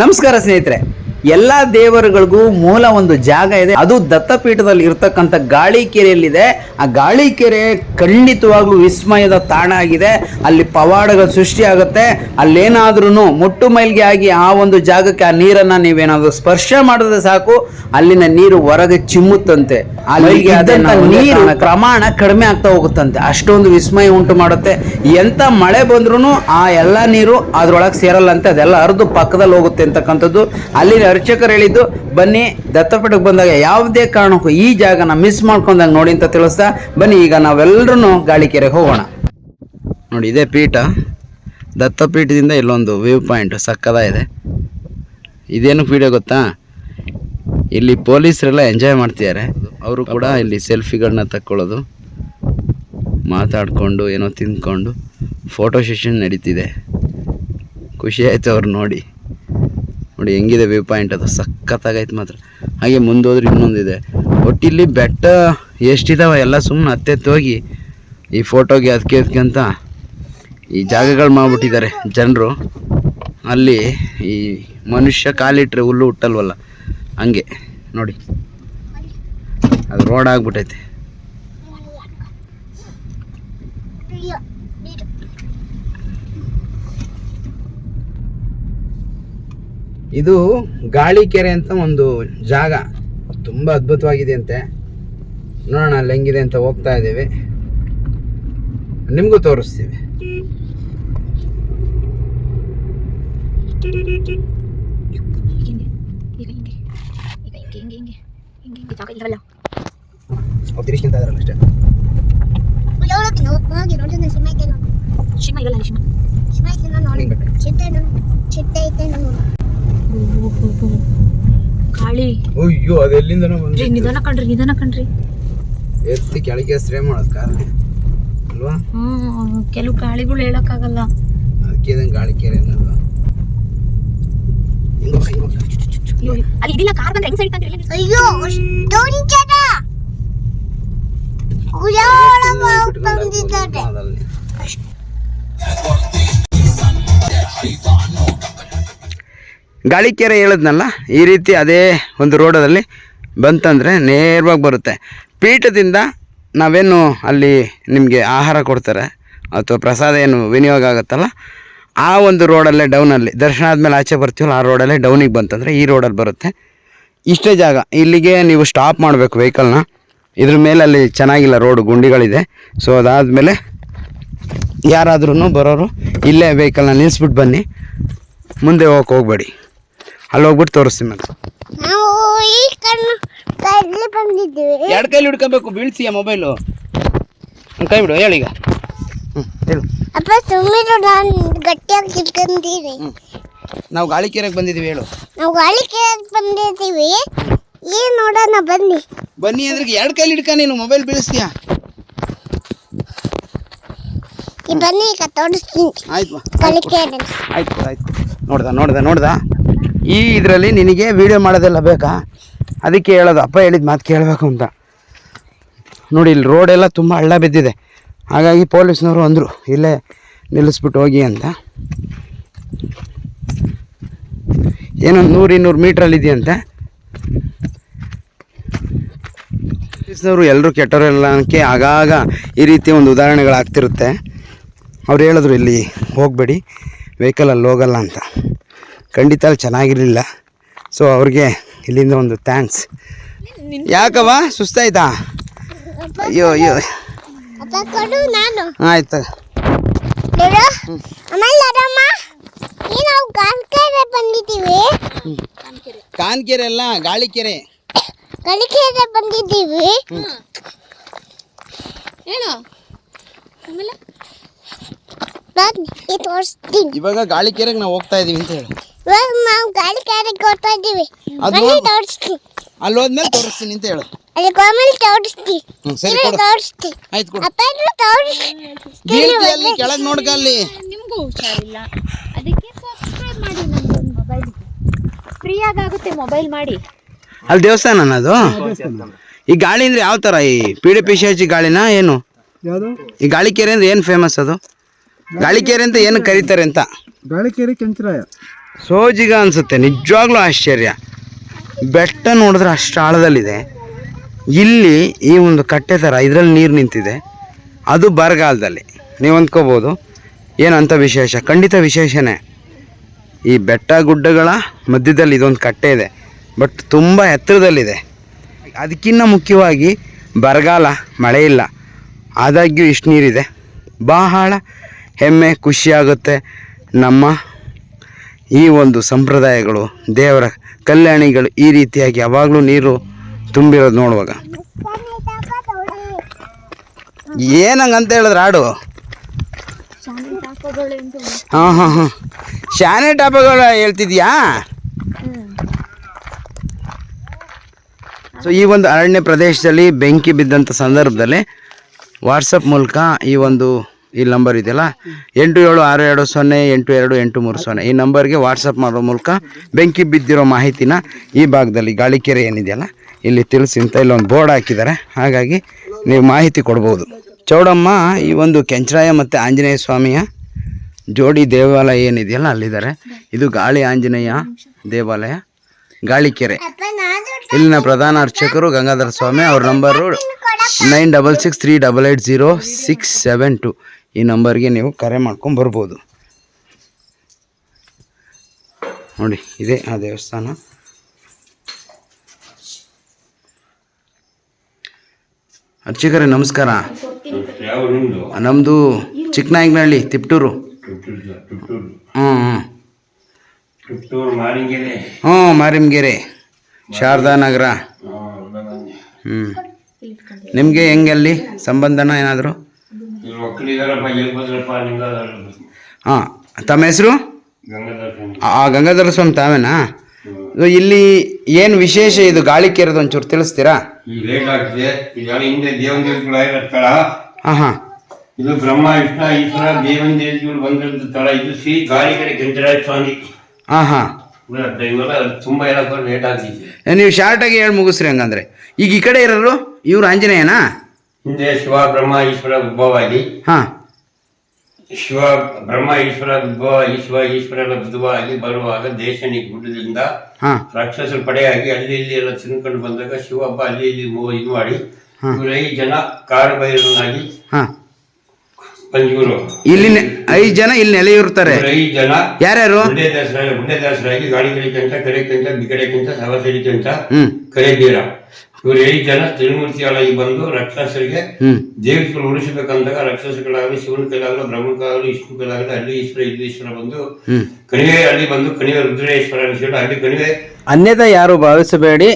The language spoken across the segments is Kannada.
ನಮಸ್ಕಾರ ಸ್ನೇಹಿತರೆ. ಎಲ್ಲ ದೇವರುಗಳಿಗೂ ಮೂಲ ಒಂದು ಜಾಗ ಇದೆ. ಅದು ದತ್ತಪೀಠದಲ್ಲಿ ಇರ್ತಕ್ಕಂಥ ಗಾಳಿಕೆರೆಯಲ್ಲಿದೆ. ಆ ಗಾಳಿಕೆರೆ ಖಂಡಿತವಾಗ್ಲೂ ವಿಸ್ಮಯದ ತಾಣ ಆಗಿದೆ ಅಲ್ಲಿ ಪವಾಡಗಳು ಸೃಷ್ಟಿಯಾಗುತ್ತೆ. ಅಲ್ಲೇನಾದ್ರೂ ಮುಟ್ಟು ಮೈಲ್ಗೆ ಆಗಿ ಆ ಒಂದು ಜಾಗಕ್ಕೆ ಆ ನೀರನ್ನ ನೀವೇನಾದ್ರೂ ಸ್ಪರ್ಶ ಮಾಡಿದ್ರೆ ಸಾಕು. ಅಲ್ಲಿನ ನೀರು ಹೊರಗೆ ಚಿಮ್ಮುತ್ತಂತೆ. ಅಲ್ಲಿಗೆ ನೀರು ಪ್ರಮಾಣ ಕಡಿಮೆ ಆಗ್ತಾ ಹೋಗುತ್ತಂತೆ. ಅಷ್ಟೊಂದು ವಿಸ್ಮಯ ಉಂಟು ಮಾಡುತ್ತೆ. ಎಂತ ಮಳೆ ಬಂದ್ರೂ ಆ ಎಲ್ಲ ನೀರು ಅದ್ರೊಳಗೆ ಸೇರಲ್ಲಂತೆ. ಅದೆಲ್ಲ ಹರಿದು ಪಕ್ಕದಲ್ಲಿ ಹೋಗುತ್ತೆ ಅಂತಕ್ಕಂಥದ್ದು. ಅಲ್ಲಿನ ಅರ್ಚಕರು ಹೇಳಿದ್ದು, ಬನ್ನಿ, ದತ್ತಪೀಠಕ್ಕೆ ಬಂದಾಗ ಯಾವುದೇ ಕಾರಣಕ್ಕೂ ಈ ಜಾಗನ ಮಿಸ್ ಮಾಡ್ಕೊಂಡಾಗ ನೋಡಿ ಅಂತ ತಿಳಿಸ್ತಾ, ಬನ್ನಿ, ಈಗ ನಾವೆಲ್ಲರೂ ಗಾಳಿಕೆರೆಗೆ ಹೋಗೋಣ. ನೋಡಿ, ಇದೇ ಪೀಠ. ದತ್ತಪೀಠದಿಂದ ಇಲ್ಲೊಂದು ವ್ಯೂ ಪಾಯಿಂಟ್ ಸಕ್ಕದಾಗಿದೆ ಇದೇನು ಪೀಠ ಗೊತ್ತಾ? ಇಲ್ಲಿ ಪೊಲೀಸರೆಲ್ಲ ಎಂಜಾಯ್ ಮಾಡ್ತಿದ್ದಾರೆ. ಅವರು ಕೂಡ ಇಲ್ಲಿ ಸೆಲ್ಫಿಗಳನ್ನ ತಕ್ಕೊಳ್ಳೋದು, ಮಾತಾಡಿಕೊಂಡು, ಏನೋ ತಿಂದ್ಕೊಂಡು ಫೋಟೋ ಸೆಷನ್ ನಡೀತಿದೆ. ಖುಷಿ ಆಯಿತು ಅವ್ರು ನೋಡಿ. ನೋಡಿ ಹೆಂಗಿದೆ ವ್ಯೂ ಪಾಯಿಂಟ್ ಅದು. ಸಖತ್ತಾಗೈತೆ ಮಾತ್ರ. ಹಾಗೆ ಮುಂದೋದ್ರೆ ಇನ್ನೊಂದಿದೆ. ಒಟ್ಟಿಲ್ಲಿ ಬೆಟ್ಟ ಎಷ್ಟಿದಾವೆ ಎಲ್ಲ ಸುಮ್ಮನೆ ಹತ್ತೆತ್ತು ಹೋಗಿ ಈ ಫೋಟೋಗೆ ಅದಕ್ಕೆ ಅದಕ್ಕೆ ಈ ಜಾಗಗಳು ಮಾಡಿಬಿಟ್ಟಿದ್ದಾರೆ ಜನರು. ಅಲ್ಲಿ ಈ ಮನುಷ್ಯ ಕಾಲಿಟ್ರೆ ಹುಲ್ಲು ಹುಟ್ಟಲ್ವಲ್ಲ? ಹಂಗೆ ನೋಡಿ. ಅದು ರೋಡ್ ಆಗ್ಬಿಟ್ಟೈತೆ ಇದು ಗಾಳಿ ಕೆರೆ ಅಂತ ಒಂದು ಜಾಗ. ತುಂಬ ಅದ್ಭುತವಾಗಿದೆ ಅಂತೆ ನೋಡೋಣ ಅಲ್ಲಿ ಹೆಂಗಿದೆ ಅಂತ ಹೋಗ್ತಾ ಇದ್ದೀವಿ. ನಿಮಗೂ ತೋರಿಸ್ತೀವಿ. ಹಿಂಗೆ ಹಿಂಗೆ ಹಿಂಗೆ ಜಾಗ ಇಲ್ಲವಲ್ಲ ಗಾಳಿ ಅಯ್ಯೋ ಅದು ಎಲ್ಲಿಂದನೋ ಬಂದ್ರಿ ನಿಧಾನ ಕಣ್ರಿ ನಿಧಾನ ಕಣ್ರಿ. ಎತ್ತಿ ಕೆಳಗೆ ಸ್ಪ್ರೇ ಮಾಡೋದು ಕಾರಣ ಅಲ್ವಾ? ಹ್ಞೂ ಕೆಲವು ಗಾಳಿಗಳು ಹೇಳಕ್ಕಾಗಲ್ಲ. ಅದಕ್ಕೆ ಇದಂಗೆ ಅನ್ನೋದು. ಹಿಂಗೋ. ಅಯ್ಯೋ ಅಯ್ಯೋ. ಅಲ್ಲಿ ಇದಿಲ್ಲ ಕಾರ್ ಬಂದ್ರೆ ಹೆಂಗ್ ಸೈಡ್ ಇಲ್ಲಿ ಅಯ್ಯೋ ಅಷ್ಟೊಂದು ಜನ ಬಿಟ್ಕೊಂಡು ಬಂದಿದ್ದಾರೆ. ಅದಲ್ಲಿ. ಗಾಳಿಕೆರೆ ಹೇಳಿದ್ನಲ್ಲ, ಈ ರೀತಿ ಅದೇ ಒಂದು ರೋಡಲ್ಲಿ ಬಂತಂದರೆ ನೇರವಾಗಿ ಬರುತ್ತೆ. ಪೀಠದಿಂದ ನಾವೇನು ಅಲ್ಲಿ ನಿಮಗೆ ಆಹಾರ ಕೊಡ್ತಾರೆ, ಅಥವಾ ಪ್ರಸಾದ ಏನು ವಿನಿಯೋಗ ಆಗುತ್ತಲ್ಲ, ಆ ಒಂದು ರೋಡಲ್ಲೇ ಡೌನಲ್ಲಿ ದರ್ಶನ ಆದಮೇಲೆ ಆಚೆ ಬರ್ತೀವಲ್ಲ, ಆ ರೋಡಲ್ಲೇ ಡೌನಿಗೆ ಬಂತಂದರೆ ಈ ರೋಡಲ್ಲಿ ಬರುತ್ತೆ. ಇಷ್ಟೇ ಜಾಗ, ಇಲ್ಲಿಗೆ ನೀವು ಸ್ಟಾಪ್ ಮಾಡಬೇಕು ವೆಹಿಕಲ್ನ ಇದ್ರ ಮೇಲೆ ಅಲ್ಲಿ ಚೆನ್ನಾಗಿಲ್ಲ ರೋಡ್ ಗುಂಡಿಗಳಿದೆ. ಸೊ ಅದಾದಮೇಲೆ ಯಾರಾದ್ರೂ ಬರೋರು ಇಲ್ಲೇ ವೆಹಿಕಲ್ನ ನಿಲ್ಲಿಸ್ಬಿಟ್ಟು ಬನ್ನಿ, ಮುಂದೆ ಹೋಗಕ್ಕೆ ಹೋಗ್ಬೇಡಿ. ಅಲ್ಲಿ ಹೋಗ್ಬಿಟ್ಟು ತೋರಿಸ್ತೀನಿ ಮೇಡಮ್. ನಾವು ಈ ಕಣ್ಣು ಕೈಲಿ ಬಂದಿದ್ದೀವಿ. ಎರಡು ಕೈಲಿ ಹಿಡ್ಕೋಬೇಕು ಬೀಳ್ಸಿಯ ಮೊಬೈಲು ಕೈ ಬಿಡು ಹೇಳಿ ಹ್ಞೂ ಹೇಳು. ಅಪ್ಪ ಸುಮ್ಮನೆ ನಾನು ಗಟ್ಟಿಯಾಗಿ ನಾವು ಗಾಳಿಕೆರೆಗೆ ಬಂದಿದ್ದೀವಿ ಹೇಳು. ನಾವು ಗಾಳಿ ಕೇರಕ್ ಬಂದಿದ್ದೀವಿ. ಏನ್ ನೋಡೋಣ ಬನ್ನಿ. ಬನ್ನಿ ಅಂದ್ರೆ ಎರಡು ಕೈಲಿ ಹಿಡ್ಕ ನೀನು ಮೊಬೈಲ್ ಬೀಳಿಸ್ತೀಯ? ಈ ಬನ್ನಿ ಈಗ ತೋರಿಸ್ತೀನಿ. ಆಯ್ತು ಗಾಳಿ ಆಯ್ತು ಆಯ್ತು ನೋಡ್ದ ನೋಡ್ದ ನೋಡ್ದ? ಈ ಇದರಲ್ಲಿ ನಿನಗೆ ವೀಡಿಯೋ ಮಾಡೋದೆಲ್ಲ ಬೇಕಾ? ಅದಕ್ಕೆ ಹೇಳೋದು, ಅಪ್ಪ ಹೇಳಿದ ಮಾತು ಕೇಳಬೇಕು ಅಂತ. ನೋಡಿ, ಇಲ್ಲಿ ರೋಡೆಲ್ಲ ತುಂಬ ಹಳ್ಳ ಬಿದ್ದಿದೆ. ಹಾಗಾಗಿ ಪೊಲೀಸ್ನವರು ಅಂದರು, ಇಲ್ಲೇ ನಿಲ್ಲಿಸ್ಬಿಟ್ಟು ಹೋಗಿ ಅಂತ. ಏನೊಂದು ನೂರು ಇನ್ನೂರು ಮೀಟ್ರಲ್ಲಿ ಇದೆಯಂತೆ ಪೊಲೀಸ್ನವರು ಎಲ್ಲರೂ ಕೆಟ್ಟವರೆಲ್ಲಕ್ಕೆ ಆಗಾಗ ಈ ರೀತಿ ಒಂದು ಉದಾಹರಣೆಗಳಾಗ್ತಿರುತ್ತೆ. ಅವ್ರು ಹೇಳಿದ್ರು, ಇಲ್ಲಿ ಹೋಗಬೇಡಿ ವೆಹಿಕಲಲ್ಲಿ ಹೋಗಲ್ಲ ಅಂತ. ಖಂಡಿತ ಅಲ್ಲಿ ಚೆನ್ನಾಗಿರಲಿಲ್ಲ. ಸೊ ಅವ್ರಿಗೆ ಇಲ್ಲಿಂದ ಒಂದು ಥ್ಯಾಂಕ್ಸ್ ಯಾಕವ್ವ? ಸುಸ್ತಾಯ್ತಾ? ಅಯ್ಯೋ ಅಯ್ಯೋ. ಅಪ್ಪ ಕೊಡು ನಾನು. ಆಯ್ತು. ಕಾನ್ಕೆರೆ ಅಲ್ಲ ಗಾಳಿಕೆರೆ. ಗಾಳಿಕೆರೆ ಬಂದಿದ್ದೀವಿ. ಏನು? ಆಮೇಲೆ? ಇವಾಗ ಗಾಳಿಕೆರೆಗೆ ನಾವು ಹೋಗ್ತಾ ಇದೀವಿ ಅಂತ ಹೇಳಿ. ನಾವು ಗಾಳಿ ಹೋಗ್ತಾ ಇದ್ದೀವಿ. ಅದು. ತೋರಿಸ್ತೀನಿ ಅಲ್ಲಿ ಹೋದ್ಮೇಲೆ ತೋರಿಸ್ತೀನಿ ಅಂತ ಹೇಳು. ಅಲ್ಲಿ ಗೋಮಲ್ ತೋರಿಸ್ತೀನಿ ಹ್ಞೂ ಸರಿ ಕೊಡು. ತೋರಿಸ್ತೀನಿ ಆಯ್ತು ಕೊಡು. ಅಪ್ಪ ತೋರಿಸಿ ಬೀಳ್ತಿ ಅಲ್ಲಿ ಕೆಳಗೆ ನೋಡ್ಕ ಅಲ್ಲಿ. ನಿಮಗೂ ಹುಷಾರಿಲ್ಲ. ಅದಕ್ಕೆ ಸಬ್ಸ್ಕ್ರೈಬ್ ಮಾಡಿ ನಮ್ದೊಂದು ಮೊಬೈಲ್ ಫ್ರೀಯಾಗಿ ಆಗುತ್ತೆ ಮೊಬೈಲ್ ಮಾಡಿ. ಅಲ್ಲಿ ದೇವಸ್ಥಾನ. ಅದು ಈ ಗಾಳಿ ಅಂದ್ರೆ ಯಾವ ತರ? ಈ ಪೀಡೆ ಪಿಶಾಚಿ ಗಾಳಿನ ಏನು? ಯಾವುದು? ಈ ಗಾಳಿಕೆರೆ ಅಂದ್ರೆ ಏನು ಫೇಮಸ್ ಅದು? ಗಾಳಿಕೆರೆ ಅಂತ ಏನು ಕರೀತಾರೆ ಅಂತ? ಗಾಳಿಕೇರಿ ಕೆಂಚರಾಯ. ಸೋಜಿಗ ಅನಿಸುತ್ತೆ, ನಿಜವಾಗ್ಲೂ ಆಶ್ಚರ್ಯ. ಬೆಟ್ಟ ನೋಡಿದ್ರೆ ಅಷ್ಟು ಆಳದಲ್ಲಿದೆ. ಇಲ್ಲಿ ಈ ಒಂದು ಕಟ್ಟೆ ಥರ ಇದರಲ್ಲಿ ನೀರು ನಿಂತಿದೆ. ಅದು ಬರಗಾಲದಲ್ಲಿ. ನೀವು ಅಂದ್ಕೋಬೋದು ಏನಂತ ವಿಶೇಷ? ಖಂಡಿತ ವಿಶೇಷನೇ. ಈ ಬೆಟ್ಟ ಗುಡ್ಡಗಳ ಮಧ್ಯದಲ್ಲಿ ಇದೊಂದು ಕಟ್ಟೆ ಇದೆ. ಬಟ್ ತುಂಬ ಎತ್ತರದಲ್ಲಿದೆ. ಅದಕ್ಕಿಂತ ಮುಖ್ಯವಾಗಿ ಬರಗಾಲ ಮಳೆ ಇಲ್ಲ. ಆದಾಗ್ಯೂ ಇಷ್ಟು ನೀರಿದೆ. ಬಹಳ ಹೆಮ್ಮೆ, ಖುಷಿಯಾಗುತ್ತೆ ನಮ್ಮ ಈ ಒಂದು ಸಂಪ್ರದಾಯಗಳು ದೇವರ ಕಲ್ಯಾಣಿಗಳು ಈ ರೀತಿಯಾಗಿ ಯಾವಾಗಲೂ ನೀರು ತುಂಬಿರೋದು ನೋಡುವಾಗ. ಏನಂಗಂತ ಹೇಳಿದ್ರೆ ಹಾಡು ಹಾಂ ಹಾಂ ಹಾಂ. ಶಾನೆ ಟಾಪಗಳು ಹೇಳ್ತಿದ್ಯಾ? ಸೊ ಈ ಒಂದು ಅರಣ್ಯ ಪ್ರದೇಶದಲ್ಲಿ ಬೆಂಕಿ ಬಿದ್ದಂಥ ಸಂದರ್ಭದಲ್ಲಿ ವಾಟ್ಸಪ್ ಮೂಲಕ ಈ ಒಂದು ಈ ನಂಬರ್ ಇದೆಯಲ್ಲ? ಎಂಟು ಏಳು ಆರು ಎರಡು ಸೊನ್ನೆ ಎಂಟು ಎರಡು ಎಂಟು ಮೂರು ಸೊನ್ನೆ. ಈ ನಂಬರ್ಗೆ ವಾಟ್ಸಪ್ ಮಾಡೋ ಮೂಲಕ ಬೆಂಕಿ ಬಿದ್ದಿರೋ ಮಾಹಿತಿನ ಈ ಭಾಗದಲ್ಲಿ ಗಾಳಿಕೆರೆ ಏನಿದೆಯಲ್ಲ ಇಲ್ಲಿ ತಿಳಿಸಿ ಅಂತ ಇಲ್ಲೊಂದು ಬೋರ್ಡ್ ಹಾಕಿದ್ದಾರೆ. ಹಾಗಾಗಿ ನೀವು ಮಾಹಿತಿ ಕೊಡ್ಬೋದು. ಚೌಡಮ್ಮ ಈ ಒಂದು ಕೆಂಚರಾಯ ಮತ್ತು ಆಂಜನೇಯ ಸ್ವಾಮಿಯ ಜೋಡಿ ದೇವಾಲಯ ಏನಿದೆಯಲ್ಲ ಅಲ್ಲಿದ್ದಾರೆ. ಇದು ಗಾಳಿ ಆಂಜನೇಯ ದೇವಾಲಯ ಗಾಳಿಕೆರೆ ಇಲ್ಲಿನ ಪ್ರಧಾನ ಅರ್ಚಕರು ಗಂಗಾಧರ ಸ್ವಾಮಿ ಅವ್ರ number nine double six three double eight zero six seven two ಈ ನಂಬರ್ಗೆ ನೀವು ಕರೆ ಮಾಡ್ಕೊಂಡು ಬರ್ಬೋದು. ನೋಡಿ, ಇದೇ ಆ ದೇವಸ್ಥಾನ. ಅರ್ಚಕರೇ, ನಮಸ್ಕಾರ. ನಮ್ಮದು ಚಿಕ್ಕನಾಯಕನಹಳ್ಳಿ ತಿಪ್ಟೂರು. ಹ್ಞೂ ಹ್ಞೂ ಹ್ಞೂ ಮಾರಿಮ್ಗೆರೆ ಶಾರದಾ ನಗರ. ಹ್ಞೂ ನಿಮಗೆ ಹೆಂಗೆ ಅಲ್ಲಿ ಸಂಬಂಧನ ಏನಾದರೂ? ಹಾಂ ತಮ್ಮ ಹೆಸರು? ಆ ಗಂಗಾಧರ ಸ್ವಾಮಿ ತಾವೇನಾ? ಇದು ಇಲ್ಲಿ ಏನು ವಿಶೇಷ ಇದು ಗಾಳಿ ಕೇರೋದು ಒಂಚೂರು ತಿಳಿಸ್ತೀರಾ? ಹಾಂ ಹಾಂ. ಇದು ಬ್ರಹ್ಮ ಇಷ್ಟ ಈಶ್ವರ ದೇವನ ದೇವತೆಗಳು ಸ್ಥಳ ಇದು ಶ್ರೀ ಸ್ವಾಮಿ. ಹಾಂ ಹಾಂ. ಇವೆಲ್ಲ ತುಂಬಾ ಹೇಳಕ್ಕೆ ಲೇಟ್ ಆಗ್ತಿದೆ. ನೀವು ಶಾರ್ಟಾಗಿ ಹೇಳಿ ಮುಗಿಸ್ರಿ ಹಂಗಂದ್ರೆ. ಈಗ ಈ ಕಡೆ ಇರೋರು ಇವ್ರು ಆಂಜನೇಯನಾ? ಹಿಂದೆ ಶಿವ ಬ್ರಹ್ಮ ಈಶ್ವರ ಉದ್ಭವ ಆಗಿ ಹಾಂ. ಶಿವ ಬ್ರಹ್ಮ ಈಶ್ವರ ಉದ್ಭವ ಶಿವ ಈಶ್ವರನ ಉದ್ಭವ ಆಗಿ ಬರುವಾಗ ದೇಶನಿ ಗುಡ್ಡದಿಂದ ಹಾಂ. ರಾಕ್ಷಸರು ಪಡೆಯಾಗಿ ಅಲ್ಲಿ ಇಲ್ಲಿ ಎಲ್ಲ ತಿನ್ಕೊಂಡು ಬಂದಾಗ ಶಿವಪ್ಪ ಹಬ್ಬ ಅಲ್ಲಿ ಇಲ್ಲಿ ಮೂ- ಇದು ಮಾಡಿ ಇವರು ಐದು ಜನ ಕಾರ್ ಬೈರನಾಗಿ ಬಂದಿವರು. ಇಲ್ಲಿ ನೆ- ಐದು ಜನ ಇಲ್ಲಿ ನೆಲೆಯೂರ್ತಾರೆ ಇರುತ್ತಾರೆ ಐದು ಜನ ಯಾರ್ಯಾರು? ಗುಡ್ಡೆದಾಸರಾಗಿ ಗಾಡಿ ಗಾಳಿ ಕಡಿಕಂತ ಕರೆಕಂತ ಬಿಗಡೆಕಂತ ಸವಸರಿಕಂತ ಹ್ಮ್. ಕರೆಬೀರ. ಇವರು ಏಳು ಜನ ತಿರುಮೂರ್ತಿಗಳಾಗಿ ಬಂದು ರಾಕ್ಷಸರಿಗೆ ಹ್ಞೂ ದೇವತೆಗಳು ಉಳಿಸಬೇಕಂದಾಗ ರಾಕ್ಷಸಗಳಾಗಲಿ ಶಿವನ ಕೈಲಾಗಲಿ ಬ್ರಹ್ಮನ ಕೈಲಾಗಲಿ ವಿಷ್ಣು ಕೈಲಾಗಲಿ ಅಲ್ಲಿ ಈಶ್ವರ ಇಲ್ಲಿ ಈಶ್ವರ ಬಂದು ಕಣಿವೆ ಅಲ್ಲಿ ಬಂದು ಕಣಿವೆ ರುದ್ರೇಶ್ವರ ಅನಿಸಿಕೊಂಡು ಅಲ್ಲಿ ಕಣಿವೆ ಅನ್ಯತಾ ಯಾರು ಭಾವಿಸಬೇಡಿ.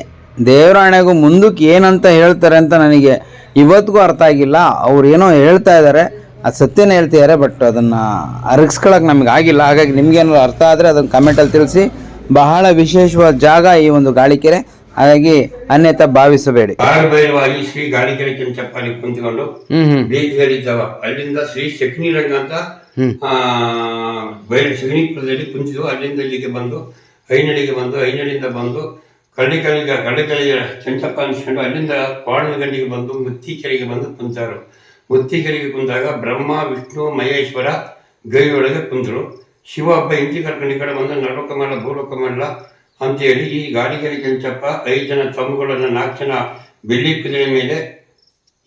ದೇವರಾಣೆಗೂ ಮುಂದಕ್ಕೆ ಏನಂತ ಹೇಳ್ತಾರೆ ಅಂತ ನನಗೆ ಇವತ್ತಿಗೂ ಅರ್ಥ ಆಗಿಲ್ಲ. ಅವ್ರು ಏನೋ ಹೇಳ್ತಾ ಇದ್ದಾರೆ. ಅದು ಸತ್ಯನೇ ಹೇಳ್ತಿದ್ದಾರೆ ಬಟ್ ಅದನ್ನು ಅರಗಿಸ್ಕೊಳಕ್ಕೆ ನಮಗೆ ಆಗಿಲ್ಲ. ಹಾಗಾಗಿ ನಿಮ್ಗೇನಾದ್ರು ಅರ್ಥ ಆದರೆ ಅದನ್ನು ಕಮೆಂಟಲ್ಲಿ ತಿಳಿಸಿ. ಬಹಳ ವಿಶೇಷವಾದ ಜಾಗ ಈ ಒಂದು ಗಾಳಿಕೆರೆ. ಹಾಗಾಗಿ ಅನ್ಯತ ಭಾವಿಸಬೇಡಿ. ಪಾರಂಪರ್ಯವಾಗಿ ಶ್ರೀ ಗಾಳಿಕೆರೆ ಕೆಂಚಪ್ಪ ಅಲ್ಲಿ ಕುಂತ್ಕೊಂಡು ಬೇಕಿಗಳಿದ್ದಾವ ಅಲ್ಲಿಂದ ಶ್ರೀ ಶಕ್ನಿರಂಗ ಅಂತ ಹ್ಮ್. ಆ, ಬಯಲು ಶಕ್ನಿಪುರದಲ್ಲಿ ಕುಂತಿದ್ವು. ಅಲ್ಲಿಂದ ಇಲ್ಲಿಗೆ ಬಂದು ಐನಡಿಗೆ ಬಂದು ಐನಡಿಯಿಂದ ಬಂದು ಕಳ್ಳಿಕಲಿಗೆ ಕಳ್ಳಿಕಲಿಗೆ ಕೆಂಚಪ್ಪ ಅನ್ಸ್ಕೊಂಡು ಅಲ್ಲಿಂದ ಪಾಳನಗಂಡಿಗೆ ಬಂದು ಮುತ್ತಿಕೆರೆಗೆ ಬಂದು ಕುಂತಾರು. ಮುತ್ತಿಕೆರೆಗೆ ಕುಂತಾಗ ಬ್ರಹ್ಮ ವಿಷ್ಣು ಮಹೇಶ್ವರ ಗೈಯೊಳಗೆ ಕುಂತರು ಶಿವ ಹಬ್ಬ ಇಂಟಿ ಕರ್ಕೊಂಡು ಈ ಕಡೆ ಬಂದು ನರಲೋಕ ಮಾಡಲ ಭೂಲೋಕ ಮಾಡಲ ಅಂತೇಳಿ ಈ ಗಾಡಿಗೆರೆ ಕೆಂಚಪ್ಪ ಐದು ಜನ ತಮ್ಮಗಳನ್ನು ನಾಲ್ಕು ಜನ ಬೆಳ್ಳಿ ಕುದುರೆ ಮೇಲೆ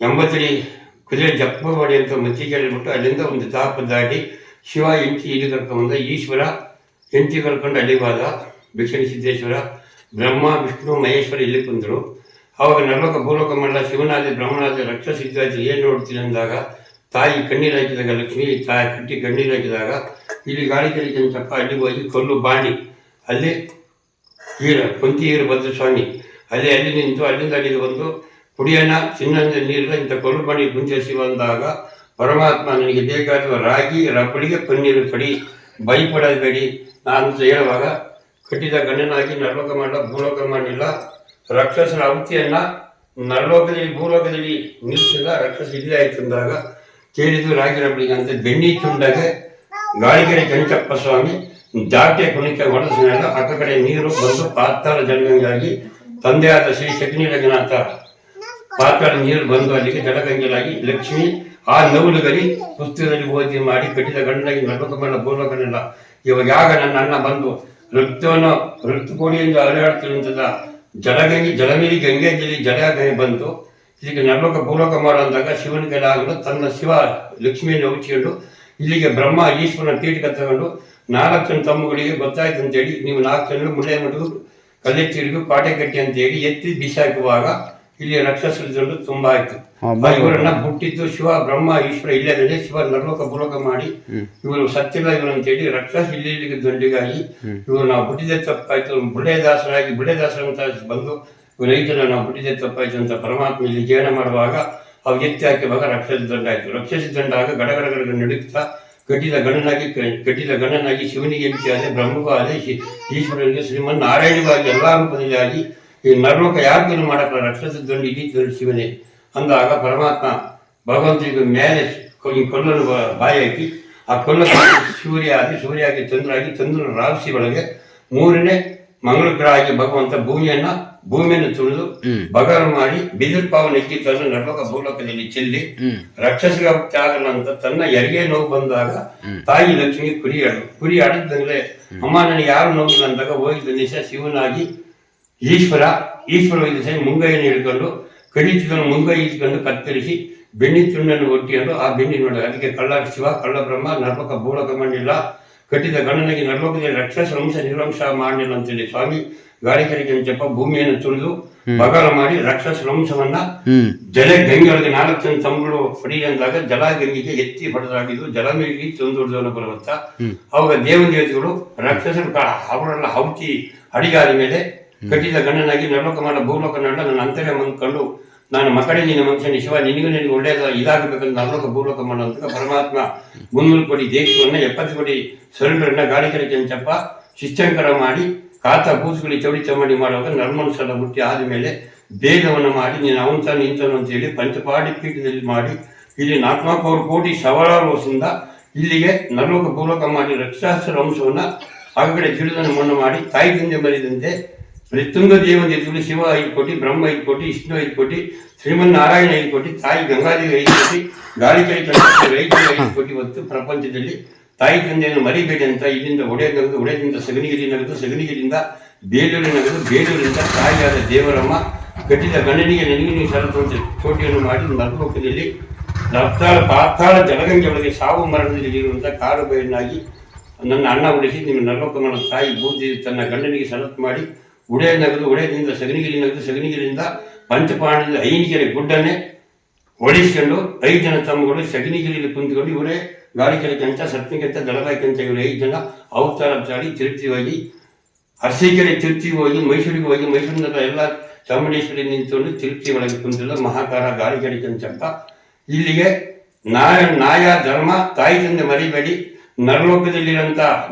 ಎಂಬತ್ತಡಿ ಕುದುರೆ ಜಪ್ಪ ಮಾಡಿ ಅಂತ ಮತ್ತಿಗೆ ಬಿಟ್ಟು ಅಲ್ಲಿಂದ ಒಂದು ತಾಪ ದಾಟಿ ಶಿವ ಎಂಟಿ ಇಲ್ಲಿ ಕರ್ಕೊಂಬಂದ ಈಶ್ವರ ಎಂಟಿ ಕರ್ಕೊಂಡು ಅಲ್ಲಿ ಭಿಕ್ಷಣಿ ಸಿದ್ದೇಶ್ವರ, ಬ್ರಹ್ಮ, ವಿಷ್ಣು, ಮಹೇಶ್ವರ ಇಲ್ಲಿ ಬಂದರು ಅವಾಗ ನರಲೋಕ ಭೂಲೋಕ ಮಾಡಲ ಶಿವನಾದಿ ಬ್ರಹ್ಮನಾದಿ ರಕ್ಷ ಸಿದ್ಧಾತಿ ಏನು ನೋಡ್ತೀನಿ ಅಂದಾಗ, ತಾಯಿ ಕಣ್ಣೀರು ಹಾಕಿದಾಗ, ಲಕ್ಷ್ಮಿ ತಾಯಿ ಕಟ್ಟಿ ಕಣ್ಣೀರು ಹಾಕಿದಾಗ, ಇಲ್ಲಿ ಗಾಳಿ ಕೆಂಚಪ್ಪ ಅಲ್ಲಿ ಹೋಗಿ ಕಲ್ಲು ಬಾಣಿ. ಅಲ್ಲಿ ಈರ ಕುಂತಿ ಈರು ಭದ್ರ ಸ್ವಾಮಿ. ಅಲ್ಲಿ ಅಲ್ಲಿ ನಿಂತು, ಅಲ್ಲಿಂದ ಅಲ್ಲಿಗೆ ಬಂದು ಕುಡಿಯೋಣ ಚಿನ್ನದ ನೀರಿನ ಇಂಥ ಕೊಲು ಬಣಿ ಕುಂಚರಿಸಿ ಬಂದಾಗ ಪರಮಾತ್ಮ ನನಗೆ ಬೇಕಾದ ರಾಗಿ ರಬ್ಬಳಿಗೆ ಪನ್ನೀರು ಕಡಿ ಭಯಪಡಬೇಡಿ ನಾನು ಹೇಳುವಾಗ, ಕಟ್ಟಿದ ಗಂಡನಾಗಿ ನರ್ಲೋಕ ಮಾಡಲ ಭೂಲೋಕ ಮಾಡಲಿಲ್ಲ ರಾಕ್ಷಸರ ಅವತಿಯನ್ನು ನರ್ಲೋಕದಲ್ಲಿ, ಭೂಲೋಕದಲ್ಲಿ ನಿಲ್ಲಿಸಿದ ರಾಕ್ಷಸ ಇಲ್ಲೇ ಆಯ್ತು ಅಂದಾಗ ಕೇಳಿದ್ದು ರಾಗಿ ರಬ್ಬಳಿಗೆ ಅಂತ ಬೆಣ್ಣಿ ತುಂಡಗೆ ಗಾಳಿಗೆರೆ ಕೆಂಚಪ್ಪ ಸ್ವಾಮಿ. ಜಾಟೆ ಕುಣಿಕೆ ಹೊಡೆದ ಅಕ್ಕ ಕಡೆ ನೀರು ಬಂದು ಪಾತಾಳ ಜಲಗಂಗಾಗಿ ತಂದೆಯಾದ ಶ್ರೀ ಶಕ್ನಿ ರಂಗನಾಥ ಪಾತಾಳ ನೀರು ಬಂದು ಅಲ್ಲಿಗೆ ಜಲಗಂಗೆಲಾಗಿ ಲಕ್ಷ್ಮಿ ಆ ನವುಲುಗರಿ ಪುಸ್ತಕದಲ್ಲಿ ಓದಿ ಮಾಡಿ ಕಟ್ಟಿದ ಗಂಡನಾಗಿ ನರಕಮಲ್ಲ ಭೂಲೋಕನೆಲ್ಲ ಇವಾಗ ಯಾಗ ನನ್ನ ಅಣ್ಣ ಬಂದು ನೃತ್ಯವನ್ನು ನೃತ್ಯಕೋಣಿಯಿಂದ ಅಲೆಯಾಡ್ತಿರುವಂಥದ್ದ ಜಲಗಂಗೆ ಜಲಮೀರಿ ಗಂಗೆ ಜಲಿ ಬಂತು. ಇದಕ್ಕೆ ನರ್ಲೋಕ ಭೂಲೋಕ ಮಾಡುವಂತಾಗ ಶಿವನ ಕೈಲಾಗಲು ತನ್ನ ಶಿವ ಲಕ್ಷ್ಮಿಯನ್ನು ಉಚ್ಚಿಕೊಂಡು ಇಲ್ಲಿಗೆ ಬ್ರಹ್ಮ ಈಶ್ವರನ ಪೀಠಕ್ಕೆ ತಗೊಂಡು ನಾಲ್ಕು ಜನ ತಮ್ಮಗಳಿಗೆ ಗೊತ್ತಾಯ್ತು ಅಂತೇಳಿ ನೀವು ನಾಲ್ಕು ಜನ ಮುಳ್ಳೆ ಮಠದ ಕಲ್ಲೆತ್ತಿರಿಗೂ ಪಾಟೆ ಕಟ್ಟಿ ಅಂತ ಹೇಳಿ ಎತ್ತಿ ಬಿಸಾಕುವಾಗ ಇಲ್ಲಿ ರಕ್ಷಸರ ಜನರು ತುಂಬಾ ಆಯ್ತು. ಇವರನ್ನ ಹುಟ್ಟಿದ್ದು ಶಿವ ಬ್ರಹ್ಮ ಈಶ್ವರ ಇಲ್ಲದೇ ಶಿವ ನರ್ಲೋಕ ಭೂಲೋಕ ಮಾಡಿ ಇವರು ಸತ್ತಿಲ್ಲ ಇವರು ಅಂತೇಳಿ ರಕ್ಷಸ ಇಲ್ಲಿ ಇಲ್ಲಿಗೆ ದಂಡಿಗಾಗಿ ಇವರು ನಾವು ಹುಟ್ಟಿದ ತಪ್ಪಾಯ್ತು. ಬುಳ್ಳೆ ದಾಸರಾಗಿ ಬುಳ್ಳೆ ದಾಸರ ಅಂತ ಬಂದು ಇವರು ಐದು ಜನ ನಾವು ಹುಟ್ಟಿದ ತಪ್ಪಾಯ್ತು ಅಂತ ಪರಮಾತ್ಮ ಇಲ್ಲಿ ಜೀವನ ಮಾಡುವಾಗ ಅವ್ರು ಎತ್ತಿ ಹಾಕಿವಾಗ ರಕ್ಷಸ ದಂಡ ಆಯ್ತು. ರಕ್ಷಸ ದಂಡ ಆಗ ಗಡಗಡಗಡ ಗಡಗಡ ನಡುತ್ತಾ ಕಟ್ಟಿದ ಗಣನಾಗಿ ಕಟ್ಟಿದ ಗಣನಾಗಿ ಶಿವನಿಗೆ ಆದರೆ ಆದ ಬ್ರಹ್ಮಗೂ ಶಿ- ಈಶ್ವರನಿಗೆ ಶ್ರೀಮನ್ ನಾರಾಯಣವಾಗಿ ಎಲ್ಲ ರೂಪದಲ್ಲಿ ಆಗಿ ಈ ನರಲೋಕ ಯಾರಿಗೂ ಮಾಡಕ್ಕ ರಾಕ್ಷಸ ದಂಡು ಇಡೀ ಶಿವನೇ. ಅಂದಾಗ ಪರಮಾತ್ಮ ಭಗವಂತನಿಗೆ ಮೇಲೆ ಕೊಲ್ಲನ್ನು ಬಾಯಿ ಹಾಕಿ, ಆ ಕೊಲ್ಲ ಸೂರ್ಯ ಆಗಿ ಸೂರ್ಯ ಆಗಿ ಚಂದ್ರ ಆಗಿ ಚಂದ್ರನ ರಾಶಿ ಒಳಗೆ ಮೂರನೇ ಮಂಗಳ ಗ್ರಹ ಆಗಿ ಭಗವಂತ ಭೂಮಿಯನ್ನ ಭೂಮಿಯನ್ನು ತುಳಿದು ಬಗರ ಮಾಡಿ ಬಿದಿರು ಪಾವನ ಎಕ್ಕಿ ತನ್ನ ನರಲೋಕ ಭೂಲೋಕದಲ್ಲಿ ಚೆಲ್ಲಿ ರಾಕ್ಷಸರ ಆಗಲ್ಲ ನಂತರ ತನ್ನ ಎರಿಗೆ ನೋವು ಬಂದಾಗ ತಾಯಿ ಲಕ್ಷ್ಮಿ ಕುರಿ ಆಡು ಕುರಿ ಆಡಿದ್ದಂಗ್ಲೆ ಅಮ್ಮ ನನಗೆ ಯಾರು ನೋವಿಲ್ಲ ಅಂದಾಗ ಹೋಗಿದ್ದ ನಿಶ ಶಿವನಾಗಿ ಈಶ್ವರ ಈಶ್ವರ ದಿವಸ ಮುಂಗೈಯನ್ನು ಹಿಡ್ಕೊಂಡು ಕಡಿತದನ್ನು ಮುಂಗೈ ಈಸ್ಕೊಂಡು ಕತ್ತರಿಸಿ ಬೆಣ್ಣಿ ತುಂಡನ್ನು ಒಟ್ಟಿಕೊಂಡು ಆ ಬೆಣ್ಣಿ ನೋಡಿ ಅದಕ್ಕೆ ಕಳ್ಳ ಶಿವ ಕಳ್ಳ ಬ್ರಹ್ಮ ನರ್ಮಕ ಭೂಲೋಕ ಮಾಡಿಲ್ಲ ಕಟ್ಟಿದ ಗಣನಿಗೆ ನರ್ಲೋಕದಲ್ಲಿ ರಕ್ಷಸ ವಂಶ ನಿರ್ವಂಶ ಮಾಡಲಿಲ್ಲ ಅಂತೇಳಿ ಸ್ವಾಮಿ ಗಾಳಿಕರಿಗೆ ಜಪ ಭೂಮಿಯನ್ನು ತುಳಿದು ಬಗಲ ಮಾಡಿ ರಕ್ಷಸ ವಂಶವನ್ನ ಜಲ ಗಂಗೆಯೊಳಗೆ ನಾಲ್ಕು ಜನ ತಮ್ಮಗಳು ಫ್ರೀ ಅಂದಾಗ ಜಲ ಗಂಗೆಗೆ ಎತ್ತಿ ಹೊಡೆದಾಗಿದ್ದು ಜಲ ಮೇಲಿಗೆ ಚಂದುಡ್ದವನು ಬರುವಂತ. ಅವಾಗ ದೇವನ ದೇವತೆಗಳು ರಾಕ್ಷಸರು ಅವರನ್ನ ಅವರೆಲ್ಲ ಹೌಚಿ ಅಡಿಗಾದ ಮೇಲೆ ಕಟ್ಟಿದ ಗಣನಾಗಿ ನರಲೋಕ ಮಾಡ ಭೂಲೋಕ ನನ್ನ ಅಂತರ್ಯ ಮಂದ್ಕೊಂಡು ನಾನು ಮಕ್ಕಳೇ ನಿನ್ನ ಮನುಷ್ಯನ ಶಿವ, ನಿನಗೂ ನಿನಗೆ ಒಳ್ಳೆಯದ ಇದಾಗಬೇಕಂತ ನರಲೋಕ ಭೂಲೋಕ ಮಾಡುವಂತ ಪರಮಾತ್ಮ ಮುನ್ನೂರು ಕೋಟಿ ದೇಶವನ್ನು ಎಪ್ಪತ್ತು ಕೋಟಿ ಸರಳರನ್ನ ಗಾಳಿ ಕಡೆ ಕೆಂಚಪ್ಪ ಶಿಷ್ಯಂಕರ ಮಾಡಿ, ಕಾತ ಕೂಸುಗಳಿಗೆ ಚೌಡಿ ಚಮ್ಮಡಿ ಮಾಡುವಾಗ ನರ್ಮನುಷ್ಯನ ಹುಟ್ಟಿ ಆದಮೇಲೆ ಭೇದವನ್ನು ಮಾಡಿ, ನೀನು ಅವನ್ ನಿಂತನು ಇಂತನು ಅಂತ ಹೇಳಿ ಪಂಚಪಾಡಿ ಪೀಠದಲ್ಲಿ ಮಾಡಿ, ಇಲ್ಲಿ ನಾಲ್ಕು ಕೋಟಿ ಸವಾಲಾರು ವರ್ಷದಿಂದ ಇಲ್ಲಿಗೆ ನರಲೋಕ, ಭೂಲೋಕ ಮಾಡಿ ರಕ್ಷಾಸ್ತ್ರ ಅಂಶವನ್ನು ಆಗಡೆ ಕಡೆ ತಿಳಿದನ್ನು ಮಣ್ಣು ಮಾಡಿ, ತಾಯಿ ತಂದೆ ಮರಿದಂತೆ ಮೃತ್ಯುಂಗ ದೇವಂದಿ ಎದುರು ಶಿವ ಐದು ಕೋಟಿ ಬ್ರಹ್ಮ ಐದು ಕೋಟಿ ವಿಷ್ಣು ಐದು ಕೋಟಿ ಶ್ರೀಮನ್ನಾರಾಯಣ ಐದು ಕೋಟಿ ತಾಯಿ ಗಂಗಾದೇವಿ ಐದು ಕೋಟಿ ಗಾಳಿಕೈ ಐದು ಐದು ಕೋಟಿ ಹೊತ್ತು ಪ್ರಪಂಚದಲ್ಲಿ ತಾಯಿ ತಂದೆಯನ್ನು ಮರಿಬೇಡಿ ಅಂತ ಇಲ್ಲಿಂದ ಒಡೆ ನಗದು ಒಡೆದಿಂದ ಸಗಣಿಗಿರಿ ನಗದು ಸಗಣಿಗಿರಿಂದ ಬೇಲೂರಿ ನಗದು ಬೇಲೂರಿಂದ ತಾಯಿಯಾದ ದೇವರಮ್ಮ ಕಟ್ಟಿದ ಗಣನಿಗೆ ನನಗಿನ ಸರತಂತೆ ಕೋಟಿಯನ್ನು ಮಾಡಿ ನರ್ಲೋಕದಲ್ಲಿ ರಕ್ತಾಳ ಪಾತಾಳ ಜಲಗಂಗೆ ಒಳಗೆ ಸಾವು ಮರಣದಲ್ಲಿ ಇರುವಂತಹ ಕಾಡು ಬಯಲಾಗಿ ನನ್ನ ಅಣ್ಣ ಉಳಿಸಿ ನಿಮ್ಮ ನರಲೋಕಮನ ತಾಯಿ ಬೂದಿ ತನ್ನ ಗಂಡನಿಗೆ ಸಲತ್ ಮಾಡಿ ಉಡೆ ನಗದು ಉಡೆದಿಂದ ಸಗಣಿಗಿರಿ ನಗದು ಸಗಣಿಗಿರಿಯಿಂದ ಪಂಚಪಾಣದಿಂದ ಐನಿಗೆರೆ ಗುಡ್ಡನೆ ಓಡಿಸ್ಕೊಂಡು ಐದು ಜನ ತಮ್ಮಗಳು ಸಗಣಿಗಿರಿಯಲ್ಲಿ ಕುಂತ್ಕೊಂಡು ಇವರೇ ಗಾಳಿಕೆರೆ ಕೆಂಚ ಸತ್ನಿಕೆಂಚ ದಳಗಾಯಿ ಕೆಂಚ ಇವರು ಐದು ಜನ ಅವತಾರ ಚಾಡಿ ತಿರುಪತಿ ಹೋಗಿ ಅರಸೀಕೆರೆ ತಿರುಪ್ತಿ ಹೋಗಿ ಮೈಸೂರಿಗೆ ಹೋಗಿ ಮೈಸೂರಿನ ಎಲ್ಲ ಚಾಮುಂಡೇಶ್ವರಿ ನಿಂತ್ಕೊಂಡು ತಿರುಪತಿ ಒಳಗೆ ಕುಂತಿಲ್ಲ ಮಹಾಕಾರ ಗಾಳಿಕೆರೆ ಅಂತ. ಇಲ್ಲಿಗೆ ನಾಯ ನಾಯ ಧರ್ಮ, ತಾಯಿ ತಂದೆ ಮರಿಬೇಡಿ ದೇವ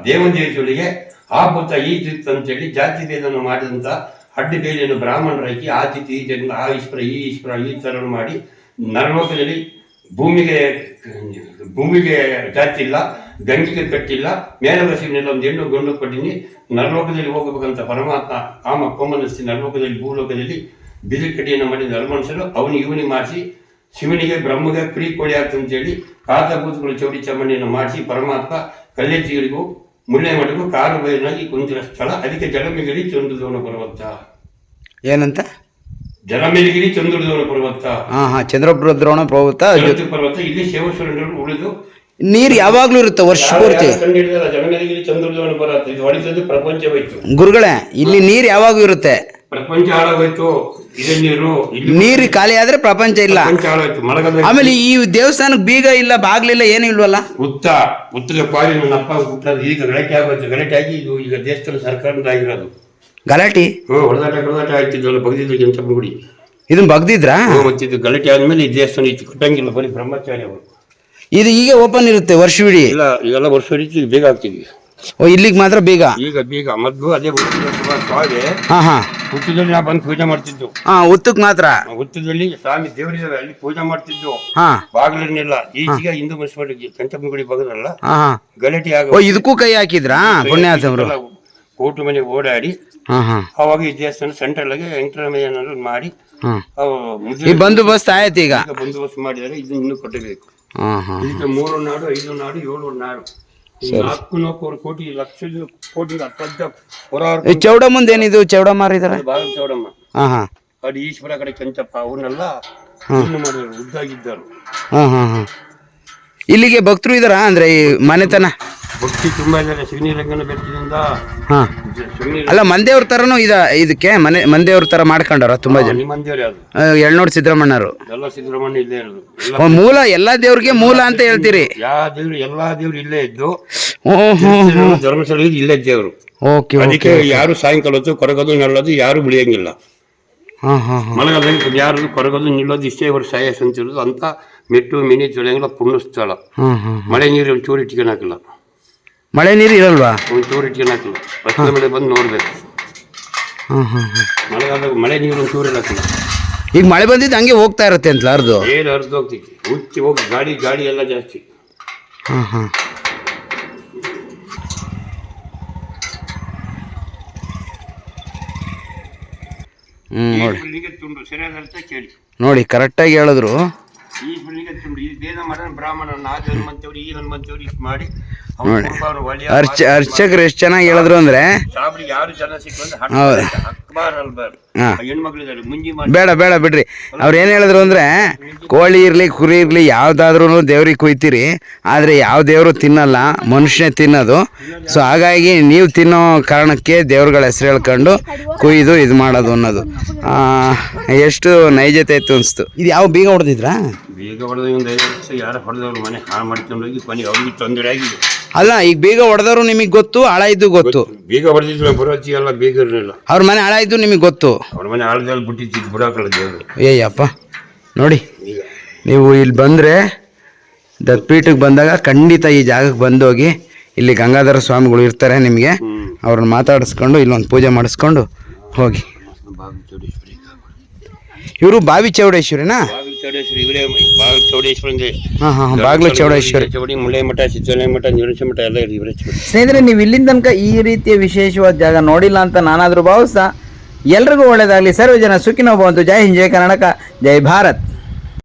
ದೇವದೇಶಗಳಿಗೆ ಆ ಭೂತ ಈ ತಿತ್ತು ಅಂತೇಳಿ ಜಾತಿ ಭೇದವನ್ನು ಮಾಡಿದಂತ ಅಡ್ಡ ಬೇಲಿಯನ್ನು ಬ್ರಾಹ್ಮಣರಾಗಿ ಆ ತಿಥಿ ಈ ಜನ್ಮ, ಆ ಈಶ್ವರ, ಈ ಈಶ್ವರ, ಈ ಥರ ಮಾಡಿ ನರಲೋಕದಲ್ಲಿ ಭೂಮಿಗೆ ಭೂಮಿಗೆ ಜಾತಿ ಇಲ್ಲ ಗಂಗೆಗೆ ಕಟ್ಟಿಲ್ಲ ಮೇಲೆ ಬಸಿನೆಲ್ಲ ಒಂದು ಹೆಣ್ಣು ಗಂಡು ಕೊಟ್ಟಿನಿ, ನರಲೋಕದಲ್ಲಿ ಹೋಗಬೇಕಂತ ಪರಮಾತ್ಮ ಕಾಮ ಕೋಮನಸ್ಸಿ ನರಲೋಕದಲ್ಲಿ, ಭೂಲೋಕದಲ್ಲಿ ಬಿದಿರು ಕಟ್ಟಿಯನ್ನು ಮಾಡಿ ನರಮನುಷ್ಯರು ಅವನು ಇವನಿಗೆ ಮಾಡಿಸಿ, ಶಿವನಿಗೆ, ಬ್ರಹ್ಮಗೆ, ಪ್ರೀ ಕೋಳಿ ಆಗ್ತಂತೇಳಿ ಕಾತ ಕೂತುಗಳು ಚೌಡಿ ಚಮಣಿಯನ್ನು ಮಾಡಿಸಿ ಪರಮಾತ್ಮ ಕಲ್ಲೆತ್ತಿಗಳಿಗೂ ಮುಳ್ಳೆ ಮಡಗು ಕಾಲು ಬಯಲಾಗಿ ಕುಂತಿರೋ ಸ್ಥಳ ಅದಕ್ಕೆ ಜಲಮಿಗಿರಿ ಚಂದ್ರದೋಣ ಪರ್ವತ. ಏನಂತ? ಜಲಮಿಲಿಗಿರಿ ಚಂದ್ರದ್ರೋಣ ಪರ್ವತ. ಹಾ ಹಾ ಚಂದ್ರಪುರ ದ್ರೋಣ ಪರ್ವತ ಜಗತ್ತು ಪರ್ವತ ಇಲ್ಲಿ ಶಿವಶ್ವರನರು ಉಳಿದು ನೀರು ಯಾವಾಗ್ಲೂ ಇರುತ್ತೆ ವರ್ಷ ಪೂರ್ತಿ. ಕಂಡಿಡಿದಲ್ಲ ಚಂದ್ರದ್ರೋಣ ಪರ್ವತ ಇದು ಹೊಡಿತದ್ದು ಪ್ರಪಂಚವಾಯ್ತು ಗುರುಗಳೇ ಇಲ್ಲಿ ನೀರು ಯಾವಾಗ್ಲೂ ಇರುತ್ತೆ? ಪ್ರಪಂಚ ಹಾಳಾಗೋಯ್ತು ಇದೇ ನೀರು ಇಲ್ಲಿ ನೀರು ಖಾಲಿ ಆದ್ರೆ ಪ್ರಪಂಚ ಇಲ್ಲ. ಪ್ರಪಂಚ ಹಾಳಾಯ್ತು ಮಳೆಗಾಲ ಆಮೇಲೆ ಈ ದೇವಸ್ಥಾನಕ್ಕೆ ಬೀಗ ಇಲ್ಲ ಬಾಗ್ಲಿಲ್ಲ ಏನು ಇಲ್ವಲ್ಲ? ಉತ್ತ ಉತ್ತದ ಪಾಡಿ ನನ್ನ ಅಪ್ಪ ಹುಟ್ಟದ ಈಗ ಗಲಾಟೆ ಆಗೋಯ್ತು ಗಲಾಟೆ ಆಗಿ ಇದು ಈಗ ದೇಶದಲ್ಲಿ ಸರ್ಕಾರದ ಆಗಿರೋದು. ಗಲಾಟಿ? ಹ್ಞೂ ಹೊಡೆದಾಟ ಹೊಡೆದಾಟ ಆಯ್ತಿದ್ವಲ್ಲ ಬಗ್ದಿದ್ರು ಎಂತ ಬಿಡಿ ಇದನ್ನ ಬಗ್ದಿದ್ರಾ? ಹ್ಞೂ ಮತ್ತಿದ್ದು ಗಲಾಟೆ ಆದ್ಮೇಲೆ ಈ ದೇವಸ್ಥಾನ ಇತ್ತು ಕಟ್ಟಂಗಿಲ್ಲ ಬರೀ ಬ್ರಹ್ಮಚಾರಿ ಅವರು. ಇದು ಈಗ ಓಪನ್ ಇರುತ್ತೆ ವರ್ಷವಿಡಿ ಇಲ್ಲ ಈಗೆಲ್ಲ ವರ್ಷ ಹಿಡಿತು ಬೇಗ ಆಗ್ತಿದ್ವಿ ಓ ಇಲ್ಲಿಗೆ ಮಾತ್ರ ಬೀಗ? ಈಗ ಬೀಗ ಮದ್ದು ಅದೇ ಸ್ವಾಮಿ. ಹಾ ಹಾ. ಹುಟ್ಟದಲ್ಲಿ ನಾ ಬಂದು ಪೂಜೆ ಮಾಡ್ತಿದ್ದು. ಹಾ ಹುತ್ತಕ್ ಮಾತ್ರ? ಹುತ್ತದಲ್ಲಿ ಸ್ವಾಮಿ ದೇವರಿದ್ದಾರೆ ಅಲ್ಲಿ ಪೂಜೆ ಮಾಡ್ತಿದ್ದು. ಹಾ. ಬಾಗಿಲನ್ನೆಲ್ಲ ಈಚೆಗೆ ಹಿಂದೂ ಮುನ್ಸಿಪಾಲಿಟಿ ಕೆಂಚಪ್ಪ ಗುಡಿ ಬಗದಲ್ಲ. ಹಾ ಹಾ. ಗಲಾಟೆ ಓ ಇದಕ್ಕೂ ಕೈ ಹಾಕಿದ್ರಾ? ಅವರು? ಕೋಟು ಮನೆ ಓಡಾಡಿ ಹಾ ಹಾ. ಅವಾಗ ಈ ದೇವಸ್ಥಾನ ಸೆಂಟ್ರಲ್ ಆಗಿ ವೆಂಕಟರಾಮಯ್ಯನವರು ಮಾಡಿ ಹಾ. ಅವು ಈ ಬಂದೋಬಸ್ತ್ ಆಯ್ತು ಈಗ? ಬಂದೋಬಸ್ತ್ ಮಾಡಿದರೆ ಇದನ್ನ ಇನ್ನೂ ಕೊಟ್ಟಬೇಕು. ಹಾ ಹಾ ಮೂರು ನಾಡು ಐದು ನಾಡು ಏಳು ನಾಡು. ಕೋಟಿ ಲಕ್ಷದ ಕೋಟಿ ಈ ಚೌಡಮ್ಮಂದು ಏನಿದು? ಚೌಡಮ್ಮ ಇದಾರೆ? ಬಾಳ ಚೌಡಮ್ಮ. ಹಾ ಹಾ. ಅದು ಈಶ್ವರ ಕಡೆ ಕೆಂಚಪ್ಪ ಅವನ್ನೆಲ್ಲ ಇನ್ನು ಮಾಡಿದ್ರು ಉದ್ದಾಗಿದ್ದರು. ಹಾ ಹಾ ಹಾಂ. ಇಲ್ಲಿಗೆ ಭಕ್ತರು ಇದಾರ? ಅಂದ್ರೆ ಈ ಮನೆತನ? ಭಕ್ತಿ ತುಂಬಾ ಇದ್ದಾರೆ. ಸಿಗನಿ ರಂಗನ ಬೆಟ್ಟದಿಂದ ಹಾಂ ಸಿಗನಿ ಅಲ್ಲ ಮಂದೇವ್ರ ಥರನೂ ಇದ ಇದಕ್ಕೆ ಮನೆ ಮಂದೇವ್ರ ಥರ ಮಾಡ್ಕೊಂಡಾರ ತುಂಬ ಜನ? ನಿಮ್ಮಂದೇವ್ರಿ ಅದು ಆ, ಎಳ್ನೋಡ್ ಸಿದ್ದರಾಮಣ್ಣರು ಎಲ್ಲ ಇಲ್ಲೇ ಇರೋದು. ಎಲ್ಲ ಓ, ಮೂಲ ಎಲ್ಲಾ ದೇವ್ರಿಗೆ ಮೂಲ ಅಂತ ಹೇಳ್ತೀರಿ. ಯಾವ ದೇವ್ರು ಎಲ್ಲಾ ದೇವ್ರು ಇಲ್ಲೇ ಇದ್ದು ಓ ಹ್ಞೂ ಧರ್ಮಸ್ಥಳ ಇಲ್ಲೇ ದೇವ್ರು ಓಕೆ ಓಕೆ ಅದಕ್ಕೆ ಯಾರು ಸಾಯಂಕಾಲ ಹೊತ್ತು ಕೊರಗೋದು ನಲ್ಲೋದು ಯಾರು ಬಿಳಿಯಂಗಿಲ್ಲ. ಹಾಂ ಹಾಂ ಹಾಂ. ಯಾರು ಕೊರಗೋದು ನಿಲ್ಲೋದು ಇಷ್ಟೇ ವರ್ಷ ಸಾಯ ಅಂತ ಮೆಟ್ಟು ಮಿನಿ ತೊಳೆಯಂಗಿಲ್ಲ ಪುಣ್ಯ ಸ್ಥಳ ಹಾಂ ಹಾಂ ಮಳೆ ನೀರು ಚೂರು ಇಟ್ಕೊಳಕಿಲ್ಲ ಮಳೆ ನೀರು ಇರಲ್ವಾ? ಒಂದು ಚೂರು ಇಟ್ಕೊಳಕಿಲ್ಲ ರಸ್ತೆ ಮಳೆ ಬಂದು ನೋಡ್ಬೇಕು. ಹಾಂ ಹಾಂ ಹಾಂ ಮಳೆಗಾಲದಾಗ ಮಳೆ ನೀರು ಒಂದು ಚೂರು ಇರಕಿಲ್ಲ ಈಗ ಮಳೆ ಬಂದಿದ್ದು ಹಂಗೆ ಹೋಗ್ತಾ ಇರುತ್ತೆ ಅಂತ ಅರ್ದು? ಏನು ಹರಿದು ಹೋಗ್ತಿತ್ತು ಹುಚ್ಚಿ ಹೋಗಿ ಗಾಡಿ ಗಾಡಿ ಎಲ್ಲ ಜಾಸ್ತಿ. ಹಾಂ ಹಾಂ ಹ್ಞೂ ನೋಡಿ. ಕರೆಕ್ಟ್ ತುಂಡು ಸರಿಯಾದ ಅರ್ಥ ಕೇಳಿ. ನೋಡಿ ಕರೆಕ್ಟಾಗಿ ಹೇಳಿದ್ರು. ಈಶ್ವರನಿಗೆ ತುಂಡು ಈ ವೇದ ಮಾಡೋಣ ಬ್ರಾಹ್ಮಣ ಆ ಹನುಮಂತವ್ರು ಈ ಹನುಮಂತವ್ರು ಇಷ್ಟು ಮಾಡಿ ನೋಡಿ. ಅರ್ಚ ಅರ್ಚಕರು ಎಷ್ಟು ಚೆನ್ನಾಗಿ ಹೇಳಿದ್ರು ಅಂದ್ರೆ ಸಾಬ್ರಿಗೆ ಯಾರು ಜನ ಸಿಕ್ಕಂದ್ರೆ ಹೌದು. ಅಕ್ಬಾರ್ ಅಲ್ಬಾರ್. ಹಾ. ಹೆಣ್ಮಕ್ಳು ಇದ್ದಾರೆ ಮುಂಜಿ ಮಾಡಿ. ಬೇಡ ಬೇಡ ಬಿಡ್ರಿ. ಅವ್ರು ಏನು ಹೇಳಿದ್ರು ಅಂದ್ರೆ ಕೋಳಿ ಇರಲಿ ಕುರಿ ಇರಲಿ ಯಾವ್ದಾದ್ರೂ ದೇವ್ರಿಗೆ ಕುಯ್ತೀರಿ ಆದರೆ ಯಾವ ದೇವರು ತಿನ್ನಲ್ಲ ಮನುಷ್ಯನೇ ತಿನ್ನೋದು. ಸೊ ಹಾಗಾಗಿ ನೀವು ತಿನ್ನೋ ಕಾರಣಕ್ಕೆ ದೇವ್ರಗಳ ಹೆಸರು ಹೇಳ್ಕೊಂಡು ಕುಯ್ದು ಇದು ಮಾಡೋದು ಅನ್ನೋದು. ಆ, ಎಷ್ಟು ನೈಜತೆ ಇತ್ತು ಅನಿಸ್ತು. ಇದು ಯಾವ ಬೀಗ ಹೊಡೆದಿದ್ರಾ? ಬೇಗ ಹೊಡೆದ ಒಂದು ಐದು ವರ್ಷ ಯಾರು ಹೊಡೆದವ್ರು ಮನೆ ಹಾಳು ಮಾಡ್ಕೊಂಡು ಹೋಗಿ ಕೊನೆಗೆ ಅವ್ರಿಗೆ ತೊಂದರೆ ಆಗಿದೆ. ಅಲ್ಲ ಈಗ ಬೇಗ ಹೊಡೆದವರು ನಿಮಗೆ ಗೊತ್ತು ಹಾಳ ಇದ್ದು ಗೊತ್ತು? ಬೇಗ ಹೊಡೆದಿದ್ರು ಬರೋಚಿ ಎಲ್ಲ ಬೇಗ ಇರಲಿಲ್ಲ ಅವ್ರ ಮನೆ ಹಾಳ ಇದ್ದು ನಿಮಗೆ ಗೊತ್ತು? ಅವ್ರ ಮನೆ ಆಳದಲ್ಲಿ ಬಿಟ್ಟಿದ್ದು ಬಿಡಾಕಲ್ಲ ದೇವರು. ಏಯಪ್ಪ ನೋಡಿ ನೀವು ಇಲ್ಲಿ ಬಂದರೆ ದತ್ಪೀಠಕ್ಕೆ ಬಂದಾಗ ಖಂಡಿತ ಈ ಜಾಗಕ್ಕೆ ಬಂದೋಗಿ ಇಲ್ಲಿ ಗಂಗಾಧರ ಸ್ವಾಮಿಗಳು ಇರ್ತಾರೆ ನಿಮಗೆ. ಅವ್ರನ್ನ ಮಾತಾಡಿಸ್ಕೊಂಡು ಇಲ್ಲೊಂದು ಪೂಜೆ ಮಾಡಿಸ್ಕೊಂಡು ಹೋಗಿ. ಇವರು ಬಾವಿ ಚೌಡೇಶ್ವರಿನಾ? ಚೌಡೇಶ್ವರಿ ಇವರೇ ಬಾಗಿಲು ಚೌಡೇಶ್ವರಿ ಹಾಂ ಹಾಂ ಬಾಗ್ಲು ಚೌಡೇಶ್ವರಿ ಚೌಡಿ ಮುಳೆ ಮಠ ಸಿದ್ದಳೆ ಮಠ ನಿರುಷ ಮಠ ಎಲ್ಲ ಇವರೇ ಚೌಡಿ ಸ್ನೇಹಿತರೆ ನೀವು ಇಲ್ಲಿಂದ ತನಕ ಈ ರೀತಿಯ ವಿಶೇಷವಾದ ಜಾಗ ನೋಡಿಲ್ಲ ಅಂತ ನಾನಾದರೂ ಭಾವಿಸ್ತಾ ಎಲ್ರಿಗೂ ಒಳ್ಳೆಯದಾಗಲಿ ಸರ್ವಜನ ಸುಖಿನೋ ಬಂತು ಜೈ ಹಿಂದ್ ಜೈ ಕರ್ನಾಟಕ ಜೈ ಭಾರತ್.